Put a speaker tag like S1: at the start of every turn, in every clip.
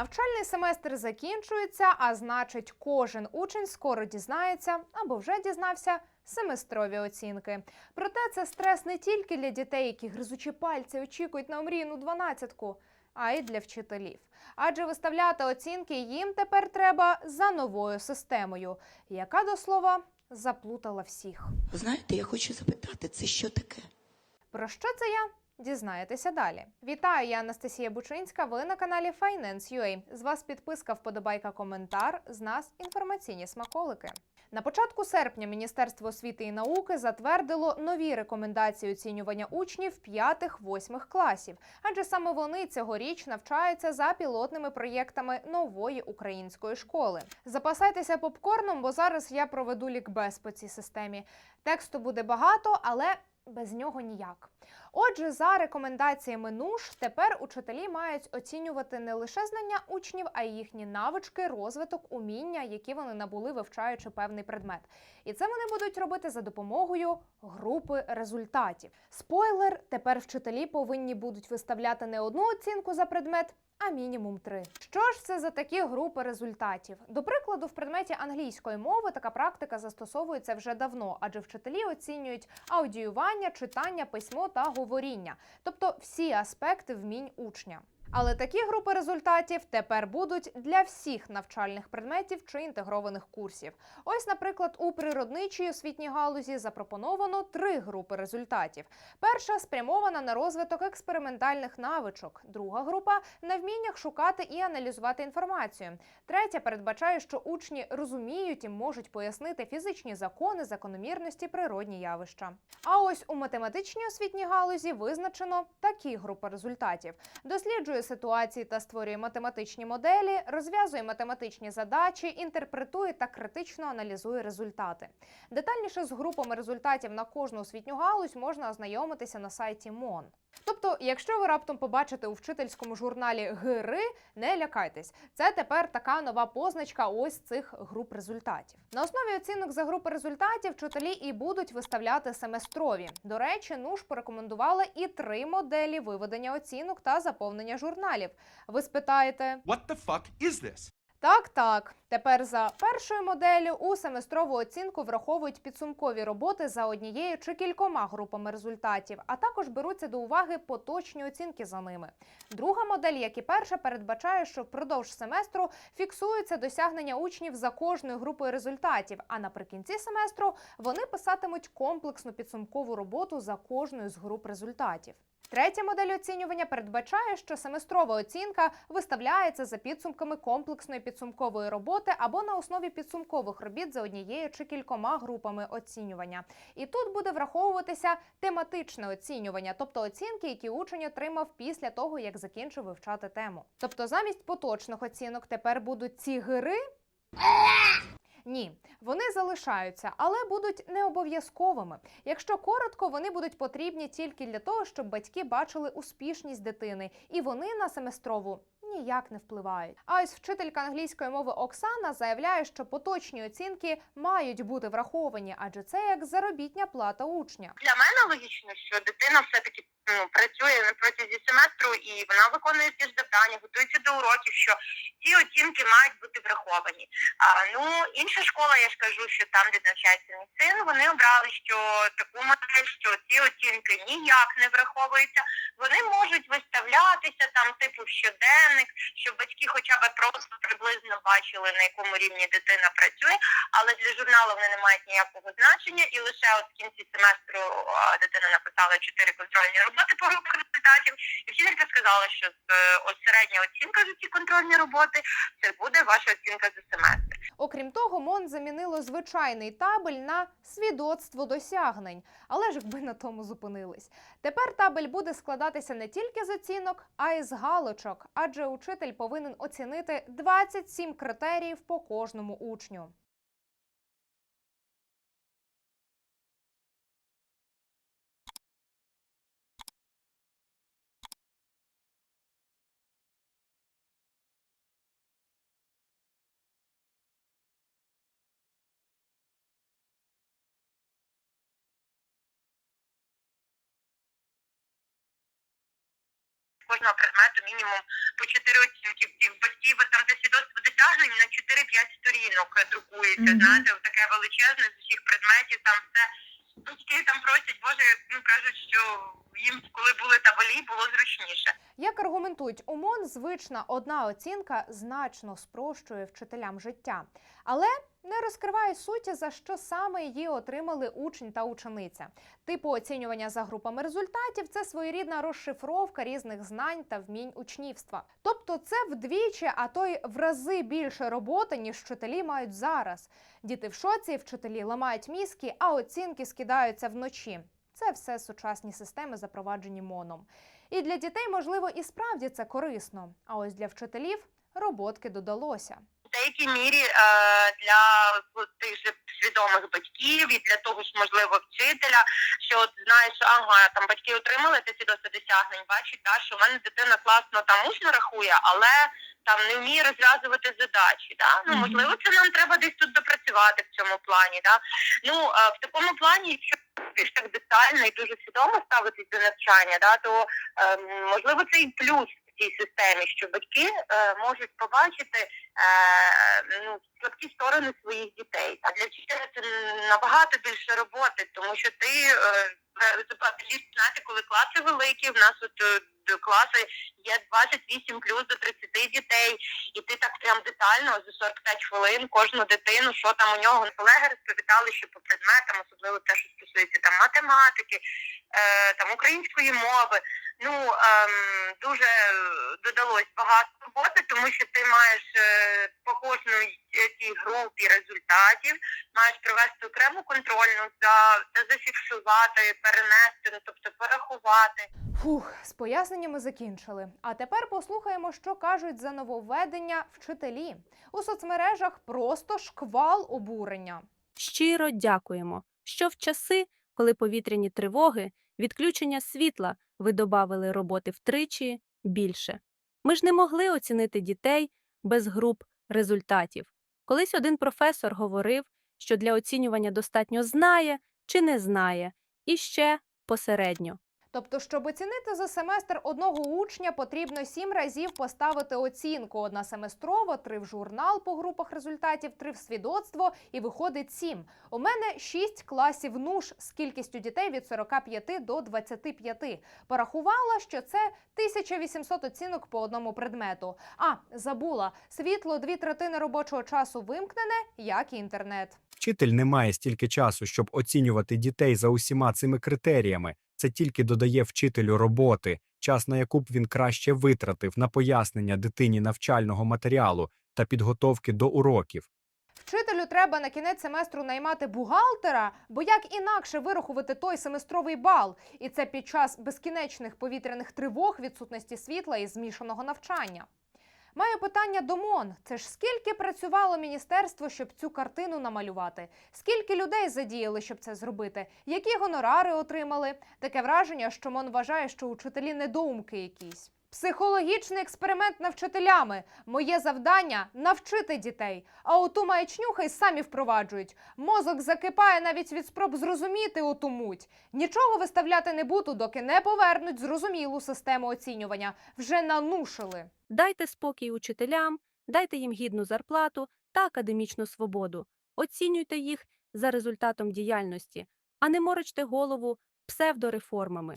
S1: Навчальний семестр закінчується, а значить, кожен учень скоро дізнається або вже дізнався семестрові оцінки. Проте це стрес не тільки для дітей, які гризучи пальці очікують на омрійну дванадцятку, а й для вчителів. Адже виставляти оцінки їм тепер треба за новою системою, яка до слова заплутала всіх.
S2: Знаєте, я хочу запитати, це що таке?
S1: Про що це я? Дізнаєтеся далі. Вітаю, я Анастасія Бучинська. Ви на каналі Finance.ua. З вас підписка, вподобайка, коментар. З нас інформаційні смаколики. На початку серпня Міністерство освіти і науки затвердило нові рекомендації оцінювання учнів 5-8 класів, адже саме вони цьогоріч навчаються за пілотними проєктами нової української школи. Запасайтеся попкорном, бо зараз я проведу лікбез по цій системі. Тексту буде багато, але без нього ніяк. Отже, за рекомендаціями НУШ, тепер учителі мають оцінювати не лише знання учнів, а й їхні навички, розвиток, уміння, які вони набули, вивчаючи певний предмет. І це вони будуть робити за допомогою групи результатів. Спойлер: тепер вчителі повинні будуть виставляти не одну оцінку за предмет. А мінімум три. Що ж це за такі групи результатів? До прикладу, в предметі англійської мови така практика застосовується вже давно, адже вчителі оцінюють аудіювання, читання, письмо та говоріння, тобто всі аспекти вмінь учня. Але такі групи результатів тепер будуть для всіх навчальних предметів чи інтегрованих курсів. Ось, наприклад, у природничій освітній галузі запропоновано три групи результатів. Перша спрямована на розвиток експериментальних навичок. Друга група на вміннях шукати і аналізувати інформацію. Третя передбачає, що учні розуміють і можуть пояснити фізичні закони, закономірності, природні явища. А ось у математичній освітній галузі визначено такі групи результатів: досліджує ситуації та створює математичні моделі, розв'язує математичні задачі, інтерпретує та критично аналізує результати. Детальніше з групами результатів на кожну освітню галузь можна ознайомитися на сайті МОН. Тобто, якщо ви раптом побачите у вчительському журналі ГИРИ, не лякайтесь. Це тепер така нова позначка ось цих груп результатів. На основі оцінок за групи результатів вчителі і будуть виставляти семестрові. До речі, НУШ порекомендувала і три моделі виведення оцінок та заповнення журналів. Ви спитаєте,
S3: What the fuck is this?
S1: Так, так. Тепер за першою моделлю у семестрову оцінку враховують підсумкові роботи за однією чи кількома групами результатів, а також беруться до уваги поточні оцінки за ними. Друга модель, як і перша, передбачає, що впродовж семестру фіксуються досягнення учнів за кожною групою результатів, а наприкінці семестру вони писатимуть комплексну підсумкову роботу за кожною з груп результатів. Третя модель оцінювання передбачає, що семестрова оцінка виставляється за підсумками комплексної підсумкової роботи або на основі підсумкових робіт за однією чи кількома групами оцінювання. І тут буде враховуватися тематичне оцінювання, тобто оцінки, які учень отримав після того, як закінчив вивчати тему. Тобто, замість поточних оцінок тепер будуть ці гири. Ні, вони залишаються, але будуть не обов'язковими. Якщо коротко, вони будуть потрібні тільки для того, щоб батьки бачили успішність дитини, і вони на семестрову ніяк не впливають. А ось вчителька англійської мови Оксана заявляє, що поточні оцінки мають бути враховані, адже це як заробітня плата учня.
S4: Для мене логічно, що дитина все-таки ну, працює на протязі семестру і вона виконує ті ж завдання, готується до уроків, що ці оцінки мають бути враховані. А, ну, інша школа, я ж кажу, що там, де навчається мій син, вони обрали, що таку модель, що ці оцінки ніяк не враховуються. Вони можуть виставлятися там, типу, в щоденник, щоб батьки хоча б просто приблизно бачили, на якому рівні дитина працює, але для журналу вони не мають ніякого значення, і лише от в кінці семестру дитина написала чотири контрольні роботи по групах результатів, і вчителька сказала, що е, ось середня оцінка за ці контрольні роботи це буде ваша оцінка за семестр.
S1: Окрім того, МОН замінило звичайний табель на свідоцтво досягнень. Але ж якби на тому зупинились. Тепер табель буде складатися не тільки з оцінок, а й з галочок, адже учитель повинен оцінити 27 критеріїв по кожному учню.
S4: Кожного предмету мінімум по чотири оцінки. Тих батьків там де свідоцтво досягнень на 4-5 сторінок друкується. друкується.
S1: Мгм.
S4: Знаєте, таке величезне з усіх предметів. Там все батьки там просять, боже, ну кажуть, що їм коли були табелі, було зручніше.
S1: Як аргументують ОМОН, звична одна оцінка значно спрощує вчителям життя, але не розкриває суті, за що саме її отримали учень та учениця. Типу оцінювання за групами результатів це своєрідна розшифровка різних знань та вмінь учнівства. Тобто, це вдвічі, а то й в рази більше роботи, ніж вчителі мають зараз. Діти в шоці, вчителі ламають мізки, а оцінки скидаються вночі. Це все сучасні системи, запроваджені МОНом. І для дітей, можливо, і справді це корисно. А ось для вчителів роботки додалося.
S4: В деякій мірі е, для тих же свідомих батьків і для того ж можливо вчителя, що от знаєш, ага, там батьки отримали свідоцтво досягнень, бачать, да, що в мене дитина класно там усно рахує, але там не вміє розв'язувати задачі. Да? Ну можливо, це нам треба десь тут допрацювати в цьому плані. Да? Ну е, в такому плані, якщо більш так детально і дуже свідомо ставитись до навчання, да, то е, можливо це і плюс в цій системі, що батьки е, можуть побачити е, ну, слабкі сторони своїх дітей. А для вчителя це набагато більше роботи, тому що ти е, знаєте, коли класи великі, в нас от класи є 28 плюс до 30 дітей, і ти так прям детально за 45 хвилин кожну дитину, що там у нього. Колеги розповідали, що по предметам, особливо те, що стосується там математики, там української мови. Ну ем, дуже додалось багато роботи, тому що ти маєш е, по кожній е, цій групі результатів, маєш провести окрему контрольну за, за зафіксувати, перенести, ну тобто порахувати.
S1: Фух, з поясненнями закінчили. А тепер послухаємо, що кажуть за нововведення вчителі. У соцмережах просто шквал обурення.
S3: Щиро дякуємо, що в часи, коли повітряні тривоги, відключення світла видобавили роботи втричі більше. Ми ж не могли оцінити дітей без груп результатів. Колись один професор говорив, що для оцінювання достатньо знає чи не знає, і ще посередньо.
S1: Тобто, щоб оцінити за семестр одного учня, потрібно сім разів поставити оцінку: одна семестрова, три в журнал по групах результатів, три в свідоцтво, і виходить сім. У мене шість класів НУШ з кількістю дітей від 45 до 25. Порахувала, що це 1800 оцінок по одному предмету. А забула світло дві третини робочого часу вимкнене, як і інтернет.
S5: Вчитель не має стільки часу, щоб оцінювати дітей за усіма цими критеріями. Це тільки додає вчителю роботи, час на яку б він краще витратив на пояснення дитині навчального матеріалу та підготовки до уроків.
S1: Вчителю треба на кінець семестру наймати бухгалтера, бо як інакше вирахувати той семестровий бал, і це під час безкінечних повітряних тривог, відсутності світла і змішаного навчання. Маю питання до МОН. Це ж скільки працювало міністерство, щоб цю картину намалювати? Скільки людей задіяли, щоб це зробити? Які гонорари отримали? Таке враження, що МОН вважає, що учителі недоумки якісь. Психологічний експеримент над вчителями. Моє завдання навчити дітей. А оту маячню хай самі впроваджують. Мозок закипає навіть від спроб зрозуміти оту муть. Нічого виставляти не буду, доки не повернуть зрозумілу систему оцінювання. Вже нанушили.
S3: Дайте спокій учителям, дайте їм гідну зарплату та академічну свободу. Оцінюйте їх за результатом діяльності, а не морочте голову псевдореформами.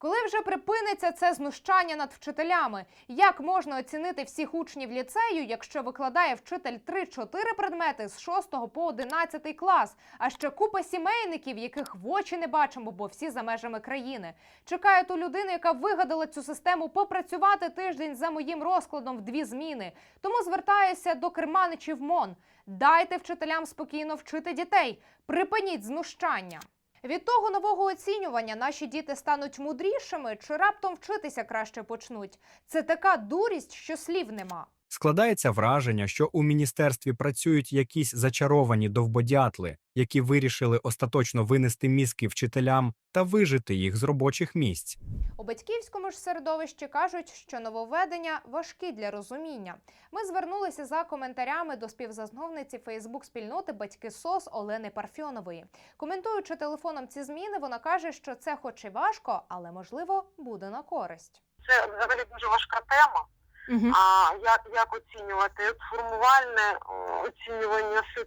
S1: Коли вже припиниться це знущання над вчителями? Як можна оцінити всіх учнів ліцею, якщо викладає вчитель 3-4 предмети з 6 по 11 клас, а ще купа сімейників, яких в очі не бачимо, бо всі за межами країни. Чекаю ту людину, яка вигадала цю систему, попрацювати тиждень за моїм розкладом в дві зміни. Тому звертаюся до керманичів МОН. Дайте вчителям спокійно вчити дітей. Припиніть знущання. Від того нового оцінювання наші діти стануть мудрішими чи раптом вчитися краще почнуть. Це така дурість, що слів нема.
S5: Складається враження, що у міністерстві працюють якісь зачаровані довбодятли, які вирішили остаточно винести мізки вчителям та вижити їх з робочих місць.
S1: У батьківському ж середовищі кажуть, що нововведення важкі для розуміння. Ми звернулися за коментарями до співзасновниці Фейсбук-спільноти батьки СОС Олени Парфьонової. Коментуючи телефоном ці зміни, вона каже, що це хоч і важко, але можливо буде на користь.
S6: це взагалі дуже важка тема.
S3: Угу.
S6: А як, як оцінювати? Формувальне оцінювання все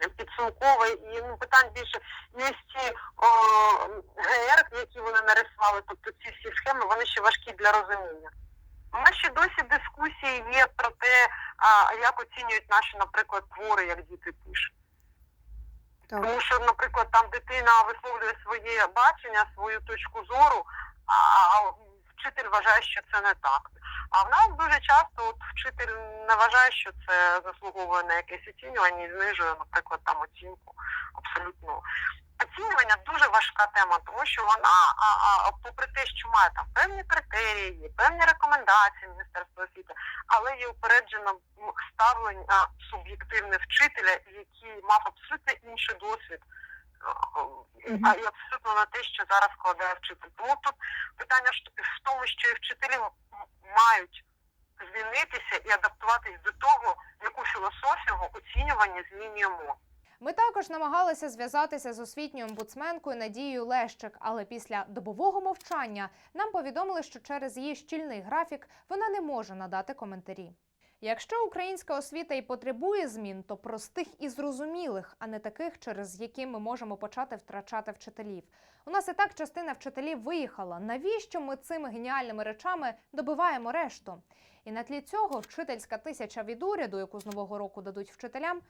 S6: це підсумкове і ну, питань більше. І ось о, ГР, які вони нарисували, тобто ці всі схеми, вони ще важкі для розуміння. У нас ще досі дискусії є про те, а, як оцінюють наші, наприклад, твори, як діти пишуть. Тому що, наприклад, там дитина висловлює своє бачення, свою точку зору, а вчитель вважає, що це не так. А в нас дуже часто от, вчитель не вважає, що це заслуговує на якесь оцінювання і знижує, наприклад, там оцінку абсолютно. Оцінювання дуже важка тема, тому що вона, а, а, попри те, що має там певні критерії, є певні рекомендації Міністерства освіти, але є упереджено ставлення суб'єктивне вчителя, який мав абсолютно інший досвід, а і абсолютно на те, що зараз складає вчитель. Тому тут питання в тому, що і вчителі мають змінитися і адаптуватись до того, яку філософію оцінювання змінюємо.
S1: Ми також намагалися зв'язатися з освітньою омбудсменкою Надією Лещик, але після добового мовчання нам повідомили, що через її щільний графік вона не може надати коментарі. Якщо українська освіта і потребує змін, то простих і зрозумілих, а не таких, через які ми можемо почати втрачати вчителів. У нас і так частина вчителів виїхала. Навіщо ми цими геніальними речами добиваємо решту? І на тлі цього вчительська тисяча від уряду, яку з нового року дадуть вчителям,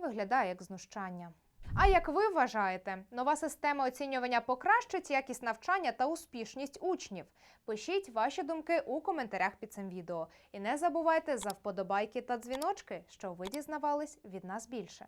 S1: виглядає як знущання. А як ви вважаєте, нова система оцінювання покращить якість навчання та успішність учнів? Пишіть ваші думки у коментарях під цим відео. І не забувайте за вподобайки та дзвіночки, що ви дізнавались від нас більше.